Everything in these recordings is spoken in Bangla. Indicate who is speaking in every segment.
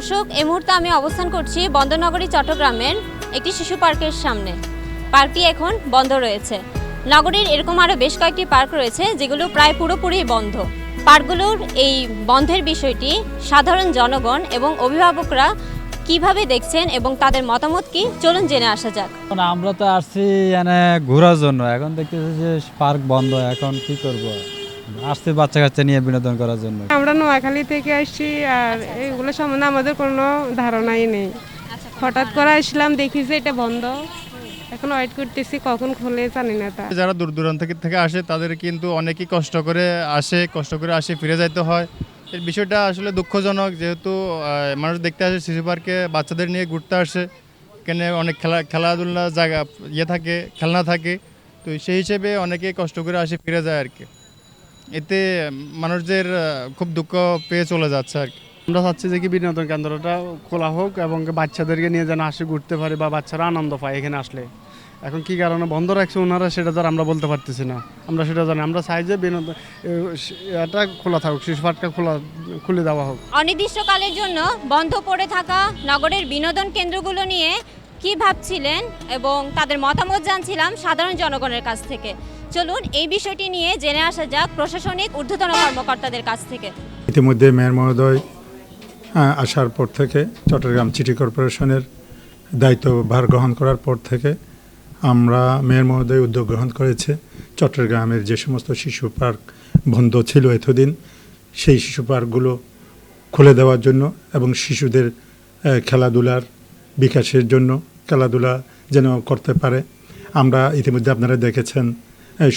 Speaker 1: দর্শক, এই মুহূর্তে আমি অবস্থান করছি বন্দরনগরী, চট্টগ্রামের একটি শিশু পার্কের সামনে। পার্কটি এখন বন্ধ রয়েছে। নগরীর এরকম আরও বেশ কয়েকটি পার্ক রয়েছে, যেগুলো প্রায় পুরোপুরি বন্ধ। পার্কগুলোর এই বন্ধের বিষয়টি সাধারণ জনগণ এবং অভিভাবকরা কীভাবে দেখছেন এবং তাদের মতামত কি? চলুন জেনে আসা যাক।
Speaker 2: আমরা তো আসছি ঘোরার জন্য। এখন দেখতেছি যে পার্ক বন্ধ, এখন কি করব? আসছি বাচ্চা কাচ্চা নিয়ে বিনোদন করার জন্য।
Speaker 3: আমরা নোয়াখালী থেকে আসছি আর এগুলো সম্বন্ধে আমাদের কোনো ধারণাই নেই। হঠাৎ করে আসলাম দেখি যে এটা বন্ধ। এখন ওয়েট করতেছি কখন খোলে জানি না তা।
Speaker 4: যারা দূর দূরান্ত থেকে থেকে আসে তাদের কিন্তু অনেকেই কষ্ট করে আসে কষ্ট করে আসে ফিরে যাইতে হয়। এর বিষয়টা আসলে দুঃখজনক যেহেতু আহ, মানুষ দেখতে আসে শিশু পার্কে বাচ্চাদের নিয়ে ঘুরতে আসে। এখানে অনেক খেলা খেলাধুলা জায়গা ইয়ে থাকে খেলনা থাকে। তো সেই হিসেবে অনেকেই কষ্ট করে আসে ফিরে যায় আর কি। এতে মানুষদের খুব দুঃখ পেয়ে চলে যাচ্ছে আর কি।
Speaker 5: আমরা চাচ্ছি যে কি বিনোদন কেন্দ্রটা খোলা হোক এবং বাচ্চাদেরকে নিয়ে যেন আসে ঘুরতে পারে বা বাচ্চারা আনন্দ পায় এখানে আসলে। এখন কি কারণে বন্ধ রাখছে ওনারা সেটা তো আর আমরা বলতে পারতেছি না। আমরা সেটা জানি আমরা চাই যে বিনোদন এটা খোলা থাকুক শিশু পার্কটা খোলা খুলে দেওয়া হোক।
Speaker 1: অনির্দিষ্টকালের জন্য বন্ধ পড়ে থাকা নগরের বিনোদন কেন্দ্রগুলো নিয়ে কি ভাবছিলেন এবং তাদের মতামত জানছিলাম সাধারণ জনগণের কাছ থেকে। চলুন এই বিষয়টি নিয়ে জেনে আসা যাক প্রশাসনিক ঊর্ধ্বতন কর্মকর্তাদের কাছ থেকে।
Speaker 6: ইতিমধ্যে মেয়র মহোদয় আসার পর থেকে চট্টগ্রাম সিটি কর্পোরেশনের দায়িত্ব ভার গ্রহণ করার পর থেকে আমরা মেয়র মহোদয় উদ্যোগ গ্রহণ করেছে। চট্টগ্রামের যে সমস্ত শিশু পার্ক বন্ধ ছিল এতদিন, সেই শিশু পার্কগুলো খুলে দেওয়ার জন্য এবং শিশুদের খেলাধুলার বিকাশের জন্য খেলাধুলা যেন করতে পারে। আমরা ইতিমধ্যে আপনারা দেখেছেন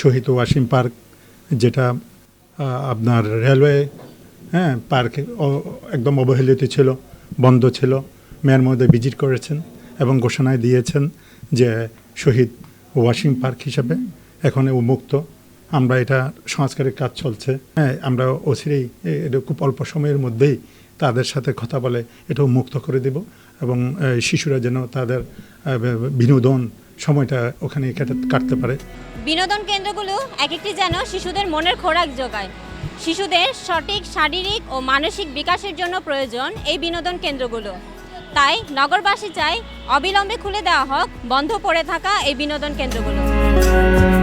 Speaker 6: শহীদ ওয়াসিম পার্ক, যেটা আপনার রেলওয়ে হ্যাঁ পার্ক একদম অবহেলিত ছিল, বন্ধ ছিল। মেয়ের মধ্যে ভিজিট করেছেন এবং ঘোষণায় দিয়েছেন যে শহীদ ওয়াশিং পার্ক হিসাবে এখন উন্মুক্ত। আমরা এটা সংস্কারের কাজ চলছে। হ্যাঁ আমরা অচিরেই এটা খুব অল্প সময়ের মধ্যেই তাদের সাথে কথা বলে এটা মুক্ত করে দেব। এবং শিশুরা যেন তাদের বিনোদন সময়টা ওখানে কাটা- কাটতে পারে।
Speaker 1: বিনোদন কেন্দ্রগুলো এক একটি যেন শিশুদের মনের খোরাক যোগায়। শিশুদের সঠিক শারীরিক ও মানসিক বিকাশের জন্য প্রয়োজন এই বিনোদন কেন্দ্রগুলো। তাই নগরবাসী চায় অবিলম্বে খুলে দেওয়া হোক, বন্ধ পড়ে থাকা এই বিনোদন কেন্দ্রগুলো।